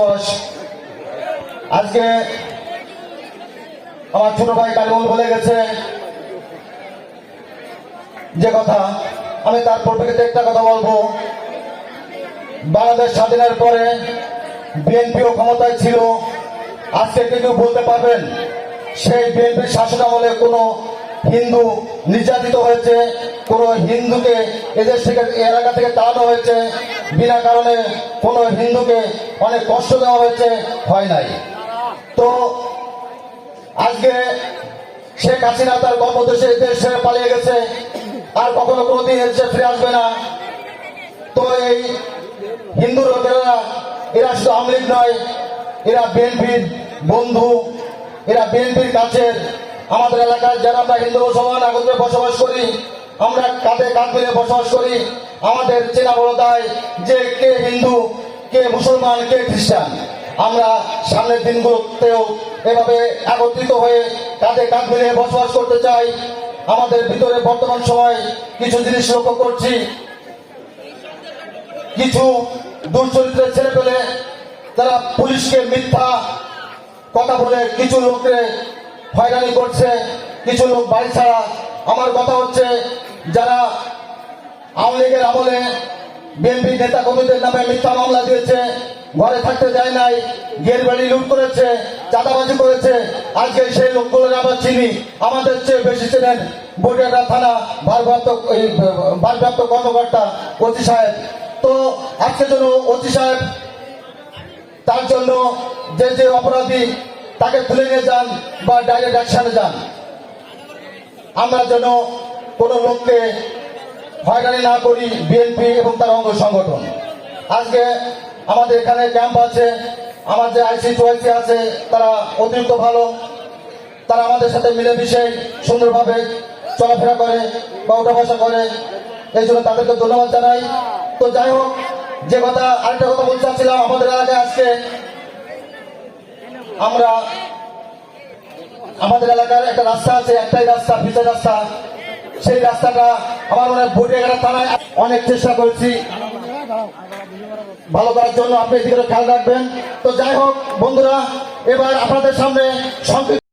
বসবাস আজকে আমার ছোট ভাই কালিমুল বলে গেছে যে কথা। আমি তার পরিপ্রেক্ষিতে একটা কথা বলব। বাংলাদেশ স্বাধীনের পরে বিএনপিও ক্ষমতায় ছিল। আজকে কেউ বলতে পারবেন? সেই বিএনপির শাসন আমলে কোনো হিন্দু নির্যাতিত হয়েছে, কোনো হিন্দুকে এদের থেকে এলাকা থেকে তাড়ানো হয়েছে, বিনা কারণে কোনো হিন্দুকে অনেক কষ্ট দেওয়া হয়েছে, হয় নাই। তো আজকে শেখ হাসিনা তার কর্মদেশে দেশ ছেড়ে পালিয়ে গেছে, আর কখনো কোনোদিন এসে ফিরে আসবে না। তো এই হিন্দু লোকেরা, এরা শুধু আমলিগ নয়, এরা বিএনপির বন্ধু, এরা বিএনপির কাছের আমাদের এলাকায় যারা আমরা হিন্দু মুসলমান একত্রে বসবাস করি, আমরা কাঁধে কাঁধ মিলে বসবাস করি, আমাদের চেনা বড় দায় যে কে হিন্দু, কে মুসলমান, কে খ্রিস্টান, আমরা সামনের দিনগুলোতেও এভাবে একত্রিত হয়ে কাঁধে কাঁধ মিলিয়ে বসবাস করতে চাই। আমাদের ভিতরে বর্তমান সময় কিছু জিনিস লক্ষ্য করছি। কিছু দুশ্চরিত্রের ছেলে পেলে তারা পুলিশকে মিথ্যা কথা বলে কিছু লোককে হয়রানি করছে, কিছু লোক বাড়ি ছাড়া। আমার কথা হচ্ছে, যারা আওয়ামী লীগের আমলে বিএনপি নেতা কর্মীদের নামে মিথ্যা মামলা দিয়েছে, ঘরে থাকতে যায় নাই গের বাড়ি লুট করেছে, চাঁদাবাজি করেছে, আজকে সেই লোকগুলোর আমরা চিনি। আমাদের চেয়ে বেশি ছিলেন বটিয়াটা থানা ভারপ্রাপ্ত, এই, ভারপ্রাপ্ত কর্মকর্তা ওসি সাহেব। তো আজকে জন্য ওসি সাহেব তার জন্য যে যে অপরাধী তাকে তুলে নিয়ে যান বা ডাইরেক্ট অ্যাকশনে যান। আমরা যেন কোনো লোককে হয়রানি না করি বিএনপি এবং তার অঙ্গ সংগঠন। আজকে আমাদের এখানে ক্যাম্প আছে আমার যে আইসি টুআইসি আছে, তারা অতিরিক্ত ভালো। তারা আমাদের সাথে মিলেমিশে সুন্দরভাবে চলাফেরা করে বা ওঠা বসা করে। এই জন্য তাদেরকে ধন্যবাদ জানাই। তো যাই হোক, যে কথা আরেকটা কথা বলতে চাচ্ছিলাম, আমাদের এলাকায় আজকে আমরা আমাদের এলাকার একটা রাস্তা আছে, একটাই রাস্তা পিছের রাস্তা। সেই রাস্তাটা আমার মনে হয় ভোটে থানায় অনেক চেষ্টা করেছি। ভালো করার জন্য আপনি এদিকে খেয়াল রাখবেন। তো যাই হোক, বন্ধুরা, এবার আপনাদের সামনে সংক্ষিপ্ত